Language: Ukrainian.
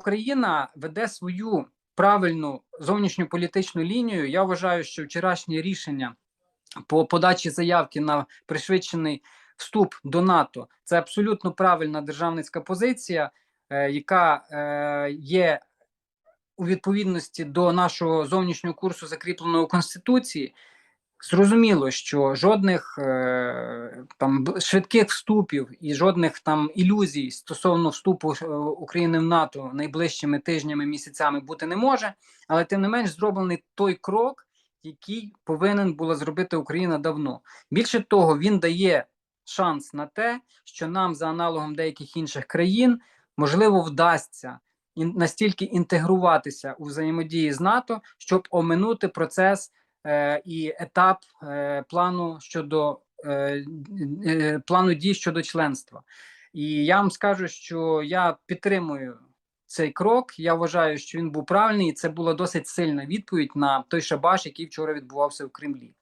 Україна веде свою правильну зовнішньополітичну лінію. Я вважаю, що вчорашнє рішення по подачі заявки на пришвидшений вступ до НАТО це абсолютно правильна державницька позиція, е, яка е, є у відповідності до нашого зовнішнього курсу, закріпленого у Конституції. Зрозуміло, що жодних е, там швидких вступів і жодних там ілюзій стосовно вступу е, України в НАТО найближчими тижнями, місяцями бути не може, але тим не менш зроблений той крок, який повинен була зробити Україна давно. Більше того, він дає шанс на те, що нам, за аналогом деяких інших країн, можливо, вдасться ін- настільки інтегруватися у взаємодії з НАТО, щоб оминути процес і етап е, плану щодо е, е, плану дій щодо членства. І я вам скажу, що я підтримую цей крок. Я вважаю, що він був правильний, і це була досить сильна відповідь на той шабаш, який вчора відбувався в Кремлі.